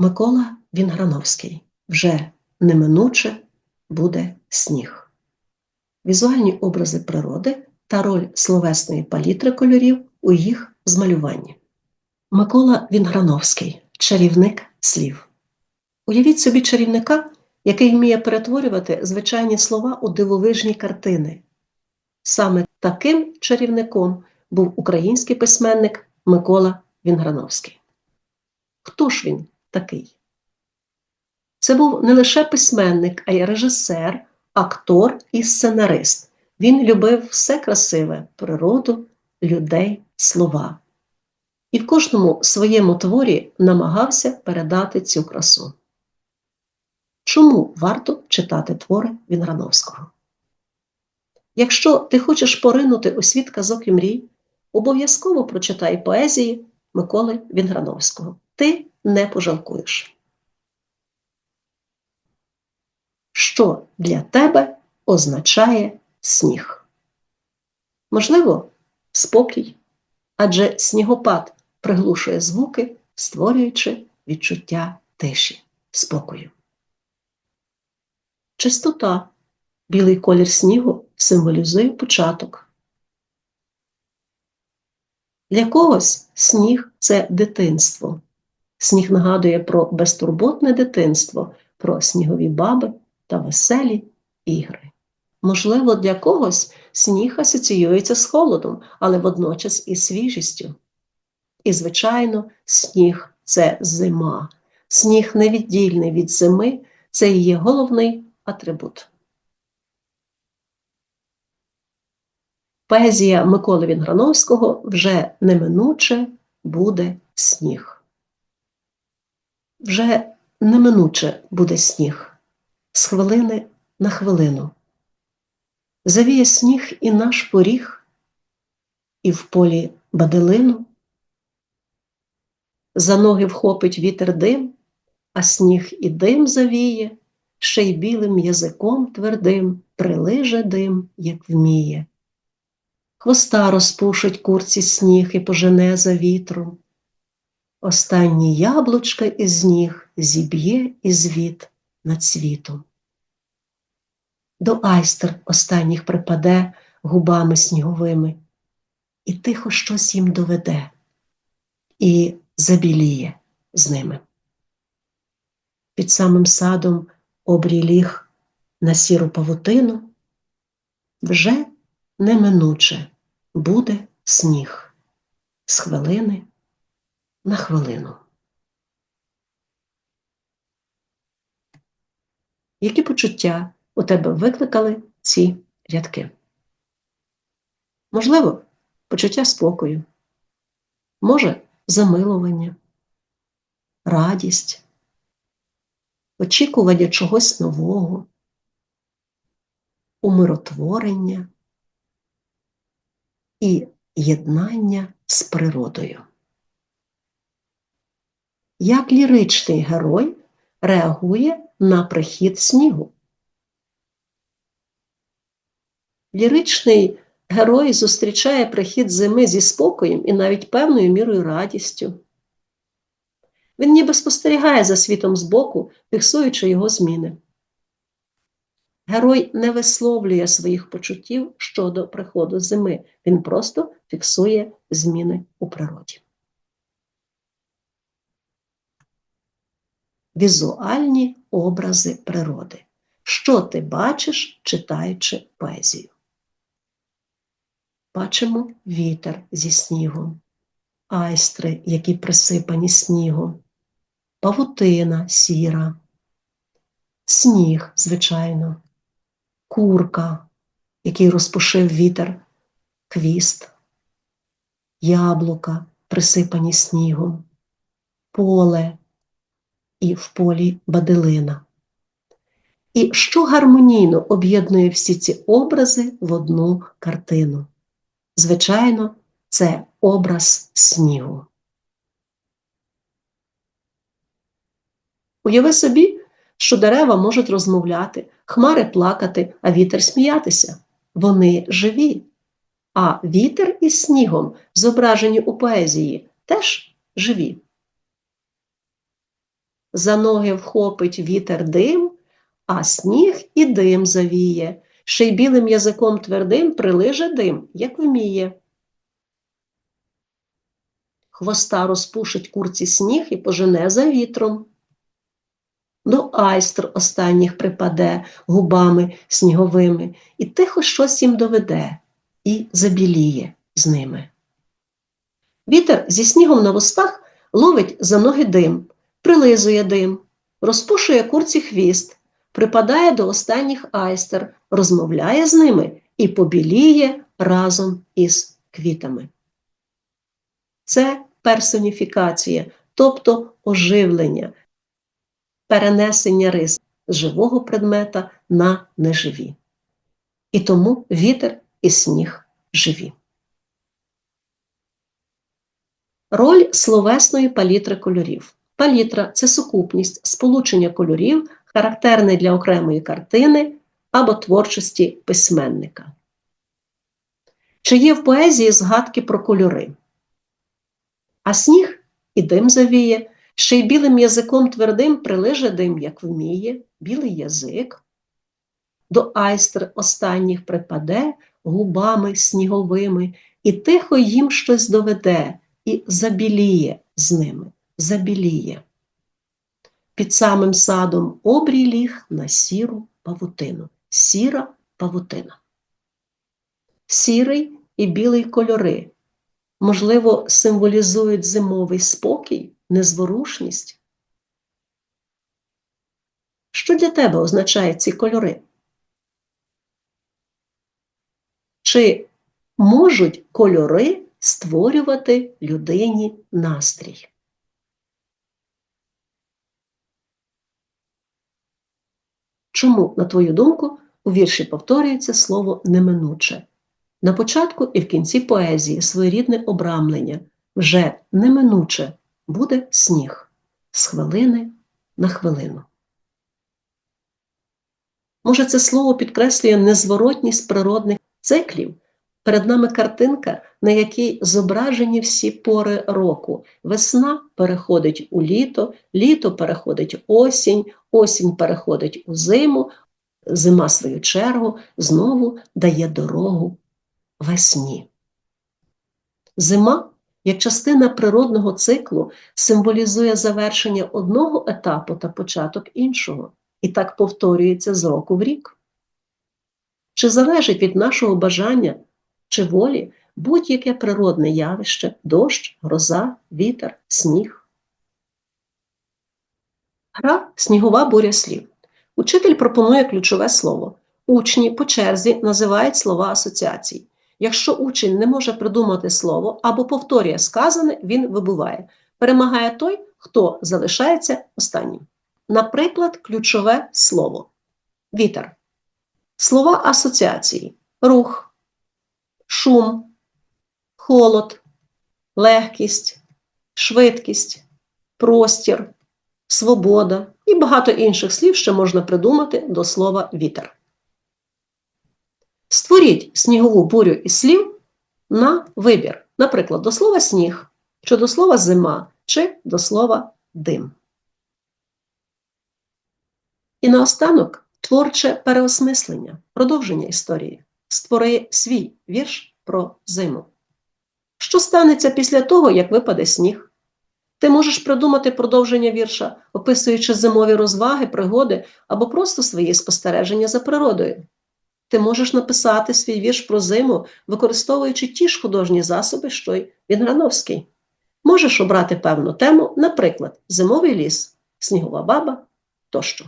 Микола Вінграновський вже неминуче буде сніг. Візуальні образи природи та роль словесної палітри кольорів у їх змалюванні. Микола Вінграновський чарівник слів. Уявіть собі чарівника, який вміє перетворювати звичайні слова у дивовижні картини. Саме таким чарівником був український письменник Микола Вінграновський. Хто ж він такий? Це був не лише письменник, а й режисер, актор і сценарист. Він любив все красиве природу, людей, слова. І в кожному своєму творі намагався передати цю красу. Чому варто читати твори Вінграновського? Якщо ти хочеш поринути у світ казок і мрій, обов'язково прочитай поезії Миколи Вінграновського. Ти не пожалкуєш. Що для тебе означає сніг? Можливо, спокій, адже снігопад приглушує звуки, створюючи відчуття тиші, спокою. Чистота, білий колір снігу символізує початок. Для когось сніг це дитинство. Сніг нагадує про безтурботне дитинство, про снігові баби та веселі ігри. Можливо, для когось сніг асоціюється з холодом, але водночас і свіжістю. І, звичайно, сніг це зима. Сніг невіддільний від зими, це є головний атрибут. Поезія Миколи Вінграновського вже неминуче буде сніг. Вже неминуче буде сніг з хвилини на хвилину. Завіє сніг і наш поріг, і в полі баделину. За ноги вхопить вітер дим, а сніг і дим завіє, ще й білим язиком твердим прилиже дим, як вміє. Хвоста розпушить курці сніг і пожене за вітром. Останні яблучка із ніг зіб'є і звіт над світом. До айстер останніх припаде губами сніговими, і тихо щось їм доведе, і забіліє з ними. Під самим садом обрій ліг на сіру павутину, вже неминуче буде сніг з хвилини на хвилину. Які почуття у тебе викликали ці рядки? Можливо, почуття спокою, може, замилування, радість, очікування чогось нового, умиротворення і єднання з природою. Як ліричний герой реагує на прихід снігу? Ліричний герой зустрічає прихід зими зі спокоєм і навіть певною мірою радістю. Він ніби спостерігає за світом збоку, фіксуючи його зміни. Герой не висловлює своїх почуттів щодо приходу зими, він просто фіксує зміни у природі. Візуальні образи природи. Що ти бачиш, читаючи поезію? Бачимо вітер зі снігом, айстри, які присипані снігом, павутина сіра, сніг, звичайно, курка, який розпушив вітер, хвіст, яблука, присипані снігом, поле і в полі баделина. І що гармонійно об'єднує всі ці образи в одну картину? Звичайно, це образ снігу. Уяви собі, що дерева можуть розмовляти, хмари плакати, а вітер сміятися. Вони живі. А вітер із снігом, зображені у поезії, теж живі. За ноги вхопить вітер дим, а сніг і дим завіє, ще й білим язиком твердим прилиже дим, як вміє. Хвоста розпушить курці сніг і пожене за вітром. До айстр останніх припаде губами сніговими, і тихо щось їм доведе, і забіліє з ними. Вітер зі снігом на вустах ловить за ноги дим, прилизує дим, розпушує курці хвіст, припадає до останніх айстер, розмовляє з ними і побіліє разом із квітами. Це персоніфікація, тобто оживлення, перенесення рис з живого предмета на неживі. І тому вітер і сніг живі. Роль словесної палітри кольорів. Палітра це сукупність сполучення кольорів, характерне для окремої картини або творчості письменника. Чи є в поезії згадки про кольори? А сніг і дим завіє, ще й білим язиком твердим прилиже дим, як вміє, білий язик. До айстр останніх припаде губами сніговими, і тихо їм щось доведе, і забіліє з ними, забіліє. Під самим садом обрій ліг на сіру павутину, сіра павутина. Сірий і білий кольори, можливо, символізують зимовий спокій, незворушність. Що для тебе означають ці кольори? Чи можуть кольори створювати людині настрій? Чому, на твою думку, у вірші повторюється слово неминуче? На початку і в кінці поезії своєрідне обрамлення вже неминуче буде сніг з хвилини на хвилину. Може, це слово підкреслює незворотність природних циклів. Перед нами картинка, на якій зображені всі пори року. Весна переходить у літо, літо переходить осінь, осінь переходить у зиму, зима свою чергу знову дає дорогу весні. Зима, як частина природного циклу, символізує завершення одного етапу та початок іншого, і так повторюється з року в рік. Чи залежить від нашого бажання чи волі будь-яке природне явище, дощ, гроза, вітер, сніг? Гра снігова буря слів. Учитель пропонує ключове слово. Учні по черзі називають слова асоціацій. Якщо учень не може придумати слово або повторює сказане, він вибуває. Перемагає той, хто залишається останнім. Наприклад, ключове слово. Вітер. Слова асоціації: рух, шум, холод, легкість, швидкість, простір, свобода і багато інших слів, що можна придумати до слова вітер. Створіть снігову бурю із слів на вибір, наприклад, до слова сніг, чи до слова зима, чи до слова дим. І наостанок творче переосмислення, продовження історії. Створи свій вірш про зиму. Що станеться після того, як випаде сніг? Ти можеш придумати продовження вірша, описуючи зимові розваги, пригоди або просто свої спостереження за природою. Ти можеш написати свій вірш про зиму, використовуючи ті ж художні засоби, що й Вінграновський. Можеш обрати певну тему, наприклад, зимовий ліс, снігова баба тощо.